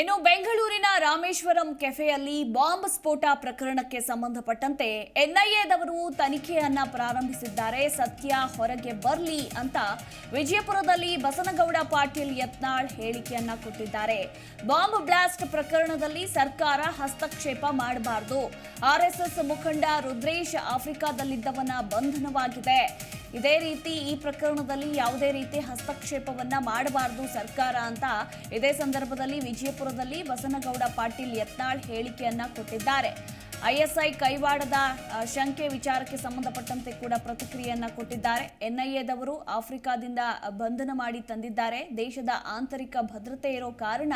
ಇನ್ನು ಬೆಂಗಳೂರಿನ ರಾಮೇಶ್ವರಂ ಕೆಫೆಯಲ್ಲಿ ಬಾಂಬ್ ಸ್ಫೋಟ ಪ್ರಕರಣಕ್ಕೆ ಸಂಬಂಧಪಟ್ಟಂತೆ ಎನ್ಐಎದವರು ತನಿಖೆಯನ್ನ ಪ್ರಾರಂಭಿಸಿದ್ದಾರೆ. ಸತ್ಯ ಹೊರಗೆ ಬರಲಿ ಅಂತ ವಿಜಯಪುರದಲ್ಲಿ ಬಸನಗೌಡ ಪಾಟೀಲ್ ಯತ್ನಾಳ್ ಹೇಳಿಕೆಯನ್ನ ಕೊಟ್ಟಿದ್ದಾರೆ. ಬಾಂಬ್ ಬ್ಲಾಸ್ಟ್ ಪ್ರಕರಣದಲ್ಲಿ ಸರ್ಕಾರ ಹಸ್ತಕ್ಷೇಪ ಮಾಡಬಾರದು. ಆರ್ಎಸ್ಎಸ್ ಮುಖಂಡ ರುದ್ರೇಶ್ ಆಫ್ರಿಕಾದಲ್ಲಿದ್ದವನ ಬಂಧನವಾಗಿದೆ. ಇದೇ ರೀತಿ ಈ ಪ್ರಕರಣದಲ್ಲಿ ಯಾವುದೇ ರೀತಿ ಹಸ್ತಕ್ಷೇಪವನ್ನ ಮಾಡಬಾರದು ಸರ್ಕಾರ ಅಂತ ಇದೇ ಸಂದರ್ಭದಲ್ಲಿ ವಿಜಯಪುರದಲ್ಲಿ ಬಸನಗೌಡ ಪಾಟೀಲ್ ಯತ್ನಾಳ್ ಹೇಳಿಕೆಯನ್ನ ಕೊಟ್ಟಿದ್ದಾರೆ. ಐಎಸ್ಐ ಕೈವಾಡದ ಶಂಕೆ ವಿಚಾರಕ್ಕೆ ಸಂಬಂಧಪಟ್ಟಂತೆ ಕೂಡ ಪ್ರತಿಕ್ರಿಯೆಯನ್ನ ಕೊಟ್ಟಿದ್ದಾರೆ. ಎನ್ಐಎದವರು ಆಫ್ರಿಕಾದಿಂದ ಬಂಧನ ಮಾಡಿ ತಂದಿದ್ದಾರೆ. ದೇಶದ ಆಂತರಿಕ ಭದ್ರತೆ ಇರೋ ಕಾರಣ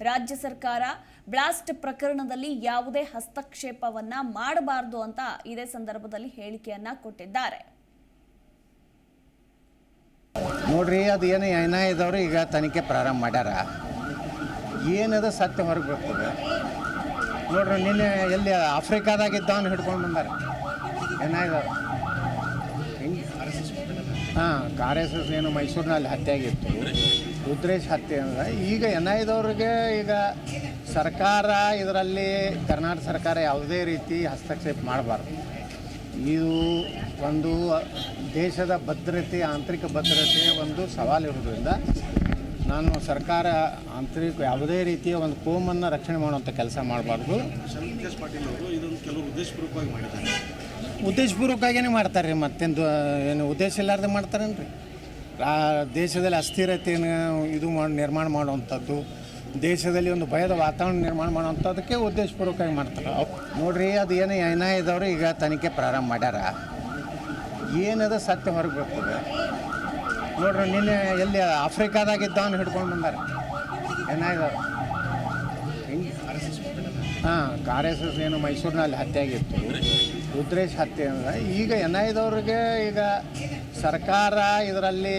ರಾಜ್ಯ ಸರ್ಕಾರ ಬ್ಲಾಸ್ಟ್ ಪ್ರಕರಣದಲ್ಲಿ ಯಾವುದೇ ಹಸ್ತಕ್ಷೇಪವನ್ನ ಮಾಡಬಾರದು ಅಂತ ಇದೇ ಸಂದರ್ಭದಲ್ಲಿ ಹೇಳಿಕೆಯನ್ನ ಕೊಟ್ಟಿದ್ದಾರೆ. ನೋಡ್ರಿ, ಅದು ಏನು ಏನ ಇದ್ದವ್ರು ಈಗ ತನಿಖೆ ಪ್ರಾರಂಭ ಮಾಡ್ಯಾರ. ಏನದ ಸತ್ಯ ಹೊರಗೆ ಬರ್ತದೆ? ನೋಡ್ರಿ, ನಿನ್ನೆ ಎಲ್ಲಿ ಆಫ್ರಿಕಾದಾಗಿದ್ದವನು ಹಿಡ್ಕೊಂಡು ಬಂದಾರ. ಇದ್ದವ್ರು ಹಿಂಗೆ ಹಾಂ ಆರ್ ಎಸ್ ಎಸ್ ಏನು ಮೈಸೂರಿನಲ್ಲಿ ಹತ್ಯೆ ಆಗಿತ್ತು ರುದ್ರೇಶ್ ಹತ್ಯೆ ಅಂದ್ರೆ. ಈಗ ಎನ್ ಏನಾಯ್ದವ್ರಿಗೆ ಈಗ ಸರ್ಕಾರ ಇದರಲ್ಲಿ ಕರ್ನಾಟಕ ಸರ್ಕಾರ ಯಾವುದೇ ರೀತಿ ಹಸ್ತಕ್ಷೇಪ ಮಾಡಬಾರ್ದು. ಇದು ಒಂದು ದೇಶದ ಭದ್ರತೆ ಆಂತರಿಕ ಭದ್ರತೆ ಒಂದು ಸವಾಲಿರೋದ್ರಿಂದ ನಾನು ಸರ್ಕಾರ ಆಂತರಿಕ ಯಾವುದೇ ರೀತಿಯ ಒಂದು ಕೋಮನ್ನು ರಕ್ಷಣೆ ಮಾಡುವಂಥ ಕೆಲಸ ಮಾಡಬಾರ್ದು. ಶಂಕೇಶ್ ಪಾಟೀಲ್ ಅವರು ಇದೊಂದು ಕೆಲವು ಉದ್ದೇಶಪೂರ್ವಕವಾಗಿ ಮಾಡಿದ್ದಾರೆ. ಉದ್ದೇಶಪೂರ್ವಕವಾಗಿಯೇ ಮಾಡ್ತಾರೆ ರೀ ಮತ್ತೇನು ಏನು ಉದ್ದೇಶ ಇಲ್ಲಾರ್ದೆ ಮಾಡ್ತಾರೇನು ರೀ ದೇಶದಲ್ಲಿ ಅಸ್ಥಿರತೆಯನ್ನು ಇದು ಮಾಡಿ ನಿರ್ಮಾಣ ಮಾಡುವಂಥದ್ದು ದೇಶದಲ್ಲಿ ಒಂದು ಭಯದ ವಾತಾವರಣ ನಿರ್ಮಾಣ ಮಾಡುವಂಥದ್ದಕ್ಕೆ ಉದ್ದೇಶಪೂರ್ವಕವಾಗಿ ಮಾಡ್ತಾರೆ. ನೋಡ್ರಿ, ಅದು ಏನು ಏನ ಇದ್ದವ್ರು ಈಗ ತನಿಖೆ ಪ್ರಾರಂಭ ಮಾಡ್ಯಾರ. ಏನದ ಸತ್ಯ ಹೊರಗೆ ಬರ್ತದೆ? ನೋಡ್ರಿ, ನಿನ್ನೆ ಎಲ್ಲಿ ಆಫ್ರಿಕಾದಾಗಿದ್ದವನು ಹಿಡ್ಕೊಂಡು ಬಂದಾರೆ. ಹಿಂಗೆ ಹಾಂ, ಆರ್ ಎಸ್ ಎಸ್ ಏನು ಮೈಸೂರಿನಲ್ಲಿ ಹತ್ಯೆ ಆಗಿತ್ತು ರುದ್ರೇಶ್ ಹತ್ಯೆ ಅಂದ್ರೆ ಈಗ ಎನ್ ಐದವ್ರಿಗೆ ಈಗ ಸರ್ಕಾರ ಇದರಲ್ಲಿ